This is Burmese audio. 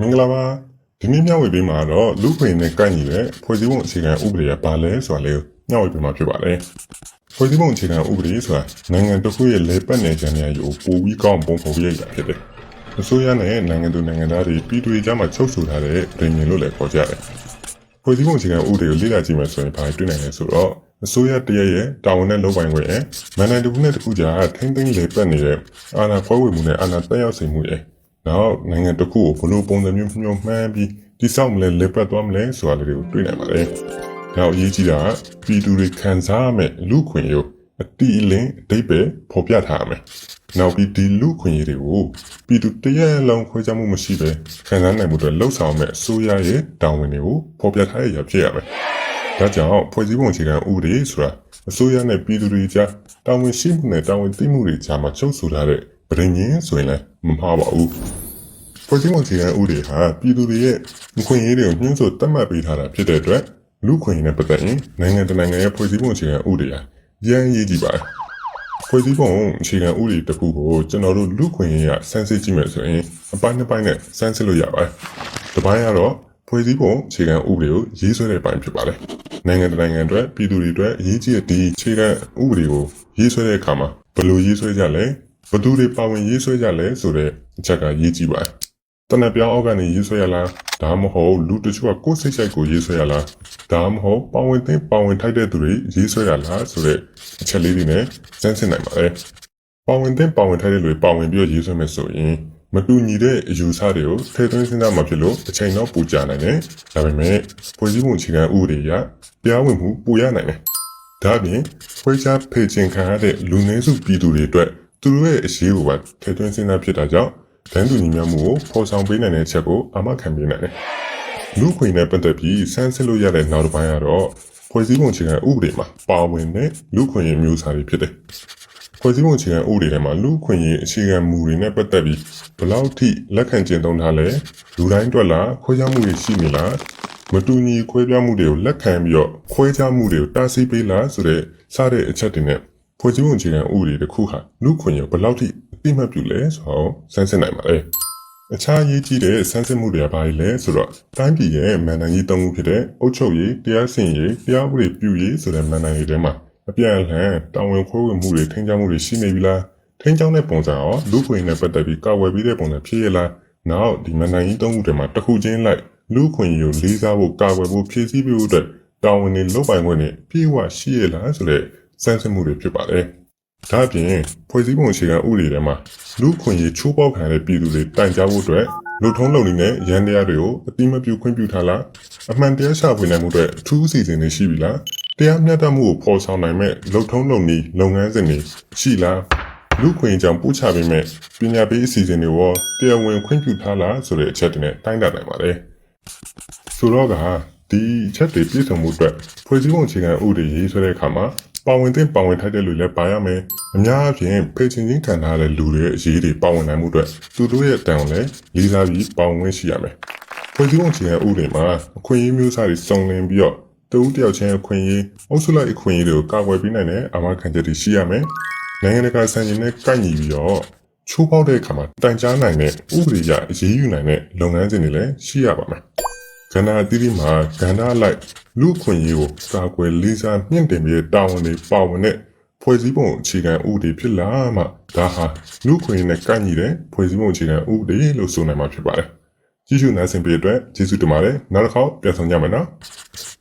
မင်္ဂလာပါဒီနေ့မျှဝေပေးမှာတော့လူခွေနဲ့ကိုက်ညီတဲ့ဖွဲ့စည်းပုံအခြေခံဥပဒေကဘာလဲဆိုတာလေးကိုမျှဝေပေးမှာဖြစ်ပါတယ်ဖွဲ့စည်းပုံအခြေခံဥပဒေဆိုတာနိုင်ငံတစ်ခုရဲ့လေပတ်နယ်ကြံရည်ကိုပိုပြီးကောင်းပုံဖော်ပြရတာဖြစ်တယ်အစိုးရနဲ့နိုင်ငံသူနိုင်ငံသားတွေပြည်သူတွေကြားမှာချုပ်ဆိုထားတဲ့ပြည်မြင်လို့လည်းခေါ်ကြတယ်ဖွဲ့စည်းပုံအခြေခံဥပဒေကိုလေ့လာကြည့်မယ်ဆိုရင်ဘာတွေ့နိုင်လဲဆိုတော့အစိုးရတရရဲ့တာဝန်နဲ့လုပ်ပိုင်ခွင့်ရဲ့မန်နိုင်တစ်ခုနဲ့တစ်ခုကြားထိမ့်သိမ်းလေပတ်နေတဲ့အာဏာခွဲဝေမှုနဲ့အာဏာတက်ရောက်စေမှုရဲ့ နောက်နိုင်ငံတစ်ခုကိုဘလို့ပုံစံမျိုးမျိုးမှန်းပြီးတိစောက်မလဲလေပတ်သွားမလဲဆိုတာလေးတွေကိုတွေ့နိုင်ပါတယ်။နောက်အရေးကြီးတာကပြည်သူတွေခံစားရမယ့်လူခွင့်ရုပ်အတိအလင်းအတိတ်ပဲဖော်ပြထားရမယ်။နောက်ပြီးဒီလူခွင့်ရတွေကိုပြည်သူတရက်လုံးခွဲခြားမှုမရှိပဲခံစားနိုင်မှုတွေလှုပ်ဆောင်မဲ့အစိုးရရဲ့တာဝန်တွေကိုဖော်ပြထားရရဖြစ်ရမယ်။ဒါကြောင့်ဖွဲ့စည်းပုံအခြေခံဥပဒေဆိုတာအစိုးရနဲ့ပြည်သူတွေကြားတာဝန်ရှိမှုနဲ့တာဝန်သိမှုတွေကြားမှာချုပ်ဆိုထားတဲ့ပြည်ရင်းဆိုရင်လည်း မမှားပါဘူး။ဖွဲ့စည်းပုံအခြေခံဥပဒေဟာပြည်သူတွေရဲ့အခွင့်အရေးတွေကိုညှင်းဆိုသတ်မှတ်ပေးထားတာဖြစ်တဲ့အတွက်လူခွင့်ရေးနဲ့ပတ်သက်ရင်နိုင်ငံတကာနိုင်ငံရဲ့ဖွဲ့စည်းပုံအခြေခံဥပဒေဟာရမ်းရေးကြည့်ပါတယ်။ဖွဲ့စည်းပုံအခြေခံဥပဒေတစ်ခုကိုကျွန်တော်တို့လူခွင့်ရေးရစမ်းစစ်ကြည့်မယ်ဆိုရင်အပိုင်းတစ်ပိုင်းနဲ့စမ်းစစ်လို့ရပါတယ်။တစ်ပိုင်းကတော့ဖွဲ့စည်းပုံအခြေခံဥပဒေကိုရေးဆွဲတဲ့အပိုင်းဖြစ်ပါတယ်။နိုင်ငံတကာနိုင်ငံအတွက်ပြည်သူတွေအတွက်အရေးကြီးတဲ့ဒီအခြေခံဥပဒေကိုရေးဆွဲတဲ့အခါမှာဘယ်လိုရေးဆွဲကြလဲ ဘယ်သူတွေပါဝင်ရေးဆွဲကြလဲဆိုတဲ့အချက်ကရေးကြည့်ပါတယ်။တနက်ပြောင်းအောက်ကနေရေးဆွဲရလားဒါမှမဟုတ်လူတချို့ကကိုယ်စိတ်ဆိုင်ကိုရေးဆွဲရလားဒါမှမဟုတ်ပါဝင်သိပါဝင်ထိုက်တဲ့သူတွေရေးဆွဲရလားဆိုတဲ့အချက်လေးတွေနဲ့စမ်းစစ်နိုင်ပါတယ်ပါဝင်သိပါဝင်ထိုက်တဲ့လူတွေပါဝင်ပြီးတော့ရေးဆွဲမယ်ဆိုရင်မတူညီတဲ့အယူဆတွေကိုထည့်သွင်းစဉ်းစားမှဖြစ်လို့အချိန်တော့ပူကြနိုင်တယ်ဒါပေမဲ့ဖွဲ့စည်းပုံအခြေခံဥပဒေအရတရားဝင်မှုပူရနိုင်တယ်ဒါအပြင်ဖွဲ့ခြားဖေချင်ခံရတဲ့လူနည်းစုပြည်သူတွေအတွက် သူတို့ရဲ့အရေးကိုပါထည့်သွင်းစဉ်းစားဖြစ်တာကြောင့်တန်းတူညီမျှမှုကိုဖော်ဆောင်ပေးနိုင်တဲ့ချက်ကိုအာမခံပေးနိုင်တယ်။လူခွေနဲ့ပတ်သက်ပြီးစမ်းစစ်လို့ရတဲ့နောက်တစ်ပိုင်းကတော့ဖွဲ့စည်းပုံအခြေခံဥပဒေမှာပါဝင်တဲ့လူခွေရဲ့မျိုးစားတွေဖြစ်တယ်။ဖွဲ့စည်းပုံအခြေခံဥပဒေထဲမှာလူခွေရဲ့အခြေခံမူတွေနဲ့ပတ်သက်ပြီးဘယ်လောက်ထိလက်ခံကျင့်သုံးထားလဲလူတိုင်းအတွက်လားခွဲခြားမှုတွေရှိနေလားမတူညီခွဲပြားမှုတွေကိုလက်ခံပြီးတော့ခွဲခြားမှုတွေကိုတားဆီးပေးလားဆိုတဲ့စတဲ့အချက်တွေနဲ့ ဖွဲ့စည်းပုံအခြေခံဥပဒေတစ်ခုဟာလူခွင့်ရဘယ်လောက်ထိအတိအမှတ်ပြုလဲဆိုတော့စမ်းစစ်နိုင်ပါတယ်။အခြားရေးကြီးတဲ့စမ်းစစ်မှုတွေကဘာတွေလဲဆိုတော့တိုင်းပြည်ရဲ့မန်နိုင်ရေးသုံးခုဖြစ်တဲ့အုပ်ချုပ်ရေးတရားစီရင်ရေးတရားဥပဒေပြုရေးဆိုတဲ့မန်နိုင်ရေးတွေမှာအပြန်အလှန်တာဝန်ခွဲဝေမှုတွေထိန်းချောင်းမှုတွေရှိနေပြီလားထိန်းချောင်းတဲ့ပုံစံရောလူခွင့်နဲ့ပတ်သက်ပြီးကာဝယ်ပြီးတဲ့ပုံစံဖြစ်ရလားနောက်ဒီမန်နိုင်ရေးသုံးခုတွေမှာတစ်ခုချင်းလိုက်လူခွင့်ကိုလေးစားဖို့ကာဝယ်ဖို့ဖြည့်ဆည်းပေးဖို့အတွက်တာဝန်တွေလုပ်ပိုင်ခွင့်တွေပြေဝရှိရလားဆိုတဲ့ စမ်းစစ်မှုတွေဖြစ်ပါတယ်။ဒါ့အပြင်ဖွဲ့စည်းပုံအခြေခံဥပဒေထဲမှာလူခွင့်ရေးချိုးပေါက်ခံတဲ့ပြည်သူတွေတိုင်ကြားဖို့အတွက်လူထုံးလုံနေတဲ့ရန်တရားတွေကိုအတိမပြုခွင့်ပြုထားလားအမှန်တရားရှာဖွေနိုင်မှုအတွက်အထူးအစီအစဉ်တွေရှိပြီလားတရားမျှတမှုကိုဖော်ဆောင်နိုင်မဲ့လူထုံးလုံနေလုပ်ငန်းစဉ်တွေရှိလားလူခွင့်ရေးကြောင့်ပို့ချပေးမဲ့ပညာပေးအစီအစဉ်တွေရောတရားဝင်ခွင့်ပြုထားလားဆိုတဲ့အချက်တွေနဲ့တိုင်းတာနိုင်ပါတယ်ဆိုတော့ကဒီအချက်တွေပြည့်စုံမှုအတွက်ဖွဲ့စည်းပုံအခြေခံဥပဒေရေးဆွဲတဲ့အခါမှာ ပါဝင်တဲ့ပါဝင်ထိုက်တဲ့လူလည်းပါရမယ်။အများအားဖြင့်ဖေချင်းချင်းခံထားတဲ့လူတွေရဲ့အရေးတွေပါဝင်နိုင်မှုအတွက်သူတို့ရဲ့အတန်ကိုလည်းလေးစားပြီးပါဝင်ခွင့်ရှိရမယ်။ဖွဲ့စည်းပုံအခြေခံဥပဒေမှာအခွင့်အရေးမျိုးစားတွေစုံလင်ပြီးတော့တဦးတစ်ယောက်ချင်းအခွင့်အရေးအုပ်စုလိုက်အခွင့်အရေးတွေကိုကာကွယ်ပေးနိုင်တဲ့အာမခံချက်တွေရှိရမယ်။နိုင်ငံတကာစံချိန်နဲ့ကိုက်ညီပြီးတော့ချိုးပေါက်တဲ့အခါမှာတိုင်ကြားနိုင်တဲ့ဥပဒေအရအရေးယူနိုင်တဲ့လုပ်ငန်းစဉ်တွေလည်းရှိရပါမယ်။ ကဏ္ဍအသီးသီးမှာကဏ္ဍလိုက်လူအခွင့်အရေးကိုကာကွယ်လေးစားမြင့်တင်ပြီးတာဝန်တွေပါဝင်တဲ့ဖွဲ့စည်းပုံအခြေခံဥပဒေဖြစ်လာမှဒါဟာလူအခွင့်အရေးနဲ့ကန့်ညီတဲ့ဖွဲ့စည်းပုံအခြေခံဥပဒေလို့ဆိုနိုင်မှာဖြစ်ပါတယ်။ကြည့်ရှုနိုင်စဉ်ပေးတဲ့အတွက်ကျေးဇူးတင်ပါတယ်။နောက်တစ်ခေါက်ပြန်ဆောင်ကြမယ်နော်။